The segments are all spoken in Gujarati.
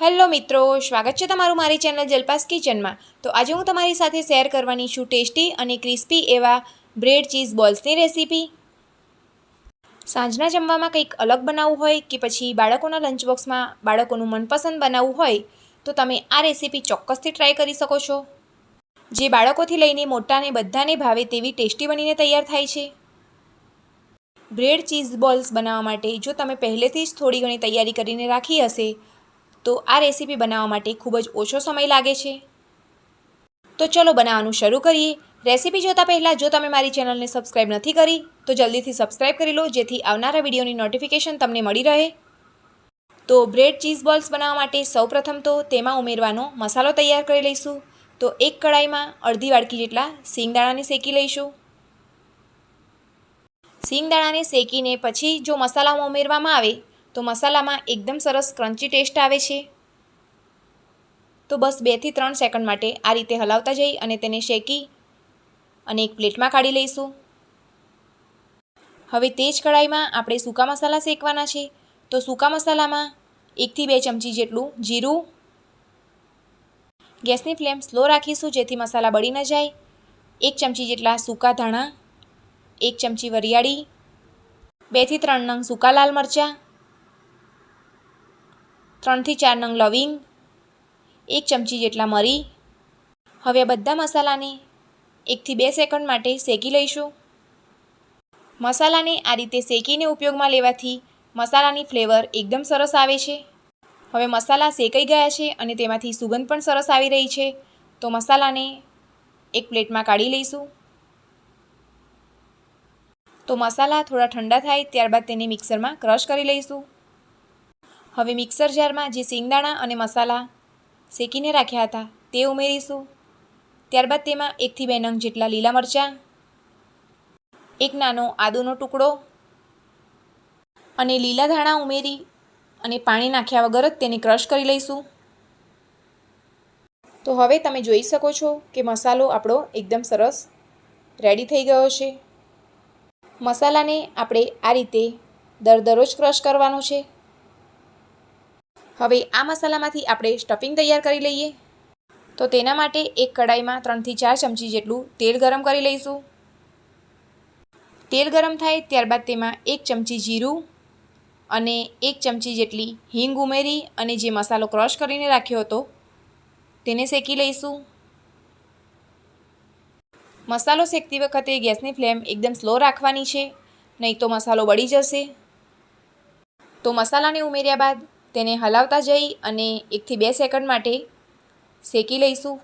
હેલો મિત્રો, સ્વાગત છે તમારું મારી ચેનલ જલપાસ કિચનમાં. તો આજે હું તમારી સાથે શેર કરવાની છું ટેસ્ટી અને ક્રિસ્પી એવા બ્રેડ ચીઝ બોલ્સની રેસીપી. સાંજના જમવામાં કંઈક અલગ બનાવવું હોય કે પછી બાળકોના લંચ બોક્સમાં બાળકોનું મનપસંદ બનાવવું હોય, તો તમે આ રેસીપી ચોક્કસથી ટ્રાય કરી શકો છો. જે બાળકોથી લઈને મોટાને બધાને ભાવે તેવી ટેસ્ટી બનીને તૈયાર થાય છે. બ્રેડ ચીઝ બોલ્સ બનાવવા માટે જો તમે પહેલેથી જ થોડી ઘણી તૈયારી કરીને રાખી હશે તો આ રેસીપી બનાવવા માટે ખૂબ જ ઓછો સમય લાગે છે. તો ચલો બનાવવાનું શરૂ કરીએ. રેસીપી જોતાં પહેલાં જો તમે મારી ચેનલને સબસ્ક્રાઈબ નથી કરી, તો જલ્દીથી સબસ્ક્રાઈબ કરી લો, જેથી આવનારા વિડીયોની નોટિફિકેશન તમને મળી રહે. તો બ્રેડ ચીઝ બોલ્સ બનાવવા માટે સૌપ્રથમ તો તેમાં ઉમેરવાનો મસાલો તૈયાર કરી લઈશું. તો એક કડાઈમાં અડધી વાડકી જેટલા સિંગદાણાને શેકી લઈશું. સિંગદાણાને શેકીને પછી જો મસાલામાં ઉમેરવામાં આવે તો મસાલામાં એકદમ સરસ ક્રન્ચી ટેસ્ટ આવે છે. તો બસ બેથી ત્રણ સેકન્ડ માટે આ રીતે હલાવતા જઈ અને તેને શેકી અને એક પ્લેટમાં કાઢી લઈશું. હવે તે જ કઢાઈમાં આપણે સૂકા મસાલા શેકવાના છે. તો સૂકા મસાલામાં એકથી બે ચમચી જેટલું જીરું. ગેસની ફ્લેમ સ્લો રાખીશું જેથી મસાલા બળી ન જાય. એક ચમચી જેટલા સૂકા ધાણા. એક ચમચી વરિયાળી. બેથી ત્રણ નંગ સૂકા લાલ મરચાં. ત્રણથી ચાર નંગ લવિંગ, એક ચમચી જેટલા મરી. હવે બધા મસાલાને એકથી બે સેકન્ડ માટે શેકી લઈશું. મસાલાને આ રીતે શેકીને ઉપયોગમાં લેવાથી મસાલાની ફ્લેવર એકદમ સરસ આવે છે. હવે મસાલા શેકાઈ ગયા છે અને તેમાંથી સુગંધ પણ સરસ આવી રહી છે. તો મસાલાને એક પ્લેટમાં કાઢી લઈશું. તો મસાલા થોડા ઠંડા થાય ત્યારબાદ તેને મિક્સરમાં ક્રશ કરી લઈશું. હવે મિક્સર જારમાં જે સિંગદાણા અને મસાલા શેકીને રાખ્યા હતા, તે ઉમેરીશું. ત્યારબાદ તેમાં એકથી બે નંગ જેટલા લીલા મરચાં, એક નાનો આદુનો ટુકડો અને લીલા ધાણા ઉમેરી અને પાણી નાખ્યા વગર જ તેને ક્રશ કરી લઈશું. તો હવે તમે જોઈ શકો છો કે મસાલો આપણો એકદમ સરસ રેડી થઈ ગયો છે. મસાલાને આપણે આ રીતે દરદરો જ ક્રશ કરવાનો છે. હવે આ મસાલામાંથી આપણે સ્ટફિંગ તૈયાર કરી લઈએ. તો તેના માટે એક કડાઈમાં ત્રણથી ચાર ચમચી જેટલું તેલ ગરમ કરી લઈશું. તેલ ગરમ થાય ત્યારબાદ તેમાં એક ચમચી જીરું અને એક ચમચી જેટલી હિંગ ઉમેરી અને જે મસાલો ક્રશ કરીને રાખ્યો હતો તેને શેકી લઈશું. મસાલો શેકતી વખતે ગેસની ફ્લેમ એકદમ સ્લો રાખવાની છે, નહીં તો મસાલો બળી જશે. તો મસાલાને ઉમેર્યા બાદ તેને હલાવતા જઈ અને એકથી બે સેકન્ડ માટે શેકી લઈશું.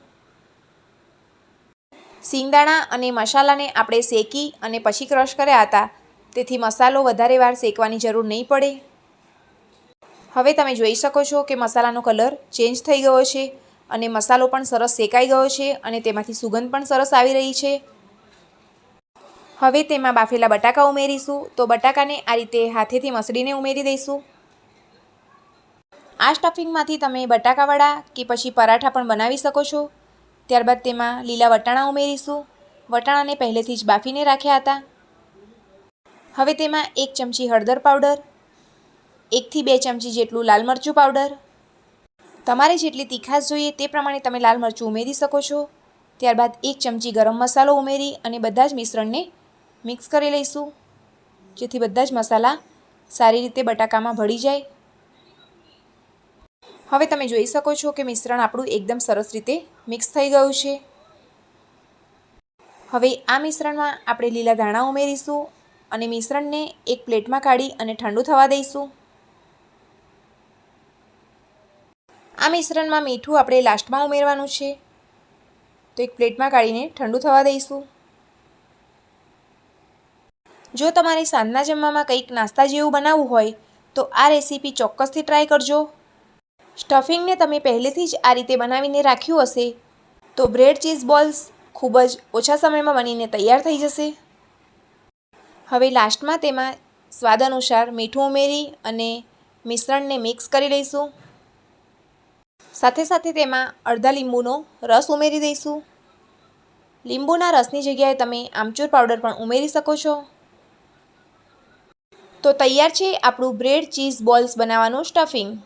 સિંગદાણા અને મસાલાને આપણે શેકી અને પછી ક્રશ કર્યા હતા. તેથી મસાલો વધારે વાર શેકવાની જરૂર નહીં પડે. હવે તમે જોઈ શકો છો કે મસાલાનો કલર ચેન્જ થઈ ગયો છે અને મસાલો પણ સરસ શેકાઈ ગયો છે અને તેમાંથી સુગંધ પણ સરસ આવી રહી છે. હવે તેમાં બાફેલા બટાકા ઉમેરીશું. તો બટાકાને આ રીતે હાથેથી મસળીને ઉમેરી દઈશું. આ સ્ટફિંગમાંથી તમે બટાકાવાળા કે પછી પરાઠા પણ બનાવી શકો છો. ત્યારબાદ તેમાં લીલા વટાણા ઉમેરીશું. વટાણાને પહેલેથી જ બાફીને રાખ્યા હતા. હવે તેમાં એક ચમચી હળદર પાવડર, એકથી બે ચમચી જેટલું લાલ મરચું પાવડર. તમારે જેટલી તીખાશ જોઈએ તે પ્રમાણે તમે લાલ મરચું ઉમેરી શકો છો. ત્યારબાદ એક ચમચી ગરમ મસાલો ઉમેરી અને બધા જ મિશ્રણને મિક્સ કરી લઈશું. જેથી બધા જ મસાલા સારી રીતે બટાકામાં ભળી જાય. હવે તમે જોઈ શકો છો કે મિશ્રણ આપણું એકદમ સરસ રીતે મિક્સ થઈ ગયું છે. હવે આ મિશ્રણમાં આપણે લીલા ધાણા ઉમેરીશું અને મિશ્રણને એક પ્લેટમાં કાઢી અને ઠંડુ થવા દઈશું. આ મિશ્રણમાં મીઠું આપણે લાસ્ટમાં ઉમેરવાનું છે. તો એક પ્લેટમાં કાઢીને ઠંડુ થવા દઈશું. જો તમારે સાંજના જમવામાં કંઈક નાસ્તા જેવું બનાવવું હોય તો આ રેસીપી ચોક્કસથી ટ્રાય કરજો. સ્ટફિંગને તમે પહેલેથી જ આ રીતે બનાવીને રાખ્યું હશે, તો બ્રેડ ચીઝ બોલ્સ ખૂબ જ ઓછા સમયમાં બનીને તૈયાર થઈ જશે. હવે લાસ્ટમાં તેમાં સ્વાદ અનુસાર મીઠું ઉમેરી અને મિશ્રણને મિક્સ કરી લઈશું. સાથે સાથે તેમાં અડધા લીંબુનો રસ ઉમેરી દઈશું. લીંબુના રસની જગ્યાએ તમે આમચૂર પાવડર પણ ઉમેરી શકો છો. તો તૈયાર છે આપણું બ્રેડ ચીઝ બોલ્સ બનાવવાનું સ્ટફિંગ.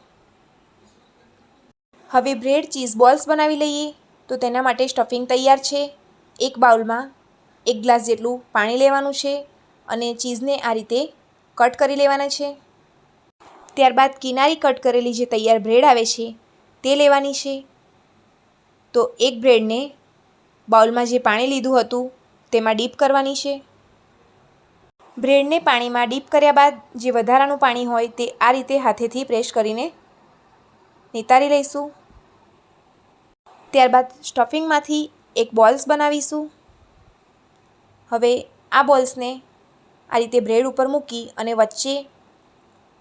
હવે બ્રેડ ચીઝ બોલ્સ બનાવી લઈએ. તો તેના માટે સ્ટફિંગ તૈયાર છે. એક બાઉલમાં એક ગ્લાસ જેટલું પાણી લેવાનું છે અને ચીઝને આ રીતે કટ કરી લેવાના છે. ત્યારબાદ કિનારી કટ કરેલી જે તૈયાર બ્રેડ આવે છે, તે લેવાની છે. તો એક બ્રેડને બાઉલમાં જે પાણી લીધું હતું, તેમાં ડીપ કરવાની છે. બ્રેડને પાણીમાં ડીપ કર્યા બાદ જે વધારાનું પાણી હોય, તે આ રીતે હાથેથી પ્રેસ કરીને નિતારી લઈશું. ત્યારબાદ સ્ટફિંગમાંથી એક બોલ્સ બનાવીશું. હવે આ બોલ્સને આ રીતે બ્રેડ ઉપર મૂકી અને વચ્ચે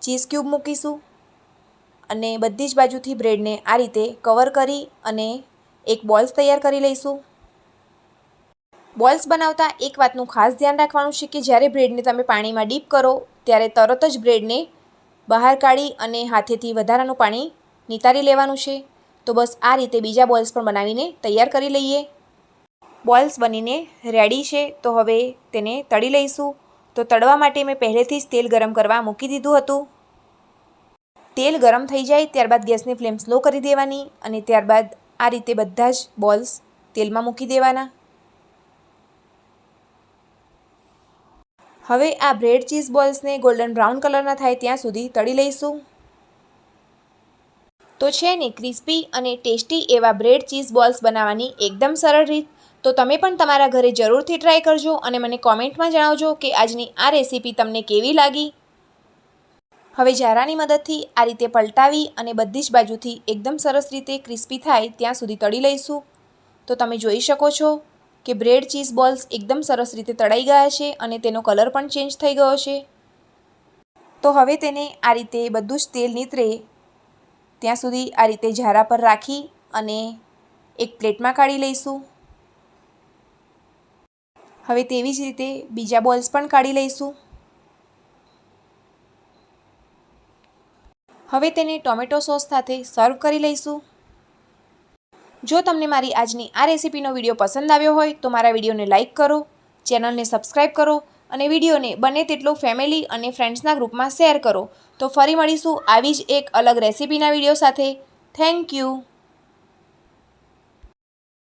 ચીઝ ક્યુબ મૂકીશું અને બધી જ બાજુથી બ્રેડને આ રીતે કવર કરી અને એક બોલ્સ તૈયાર કરી લઈશું. બોલ્સ બનાવતા એક વાતનું ખાસ ધ્યાન રાખવાનું છે કે જ્યારે બ્રેડને તમે પાણીમાં ડીપ કરો, ત્યારે તરત જ બ્રેડને બહાર કાઢી અને હાથેથી વધારાનું પાણી નિતારી લેવાનું છે. તો બસ આ રીતે બીજા બોલ્સ પણ બનાવીને તૈયાર કરી લઈએ. બોલ્સ બનીને રેડી છે, તો હવે તેને તળી લઈશું. તો તળવા માટે મેં પહેલેથી જ તેલ ગરમ કરવા મૂકી દીધું હતું. તેલ ગરમ થઈ જાય ત્યારબાદ ગેસની ફ્લેમ સ્લો કરી દેવાની અને ત્યારબાદ આ રીતે બધા જ બોલ્સ તેલમાં મૂકી દેવાના. હવે આ બ્રેડ ચીઝ બોલ્સને ગોલ્ડન બ્રાઉન કલરના થાય ત્યાં સુધી તળી લઈશું. તો છે ને ક્રિસ્પી અને ટેસ્ટી એવા બ્રેડ ચીઝ બોલ્સ બનાવવાની એકદમ સરળ રીત. તો તમે પણ તમારા ઘરે જરૂરથી ટ્રાય કરજો અને મને કોમેન્ટમાં જણાવજો કે આજની આ રેસીપી તમને કેવી લાગી. હવે જારાની મદદથી આ રીતે પલટાવી અને બધી જ બાજુથી એકદમ સરસ રીતે ક્રિસ્પી થાય ત્યાં સુધી તળી લઈશું. તો તમે જોઈ શકો છો કે બ્રેડ ચીઝ બોલ્સ એકદમ સરસ રીતે તળાઈ ગયા છે અને તેનો કલર પણ ચેન્જ થઈ ગયો છે. તો હવે તેને આ રીતે બધું જ તેલ નીતરે ત્યાં સુધી આ રીતે ઝારા પર રાખી અને એક પ્લેટમાં કાઢી લઈશું. હવે તેવી જ રીતે બીજા બોલ્સ પણ કાઢી લઈશું. હવે તેને ટોમેટો સોસ સાથે સર્વ કરી લઈશું. જો તમને મારી આજની આ રેસીપીનો વીડિયો પસંદ આવ્યો હોય તો મારા વિડીયોને લાઇક કરો, ચેનલને સબસ્ક્રાઈબ કરો અને વિડીયોને બને તેટલો ફેમિલી અને ફ્રેન્ડ્સના ગ્રુપમાં શેર કરો. તો ફરી મળીશું આવી જ એક અલગ રેસીપીના વીડિયો સાથે. Thank you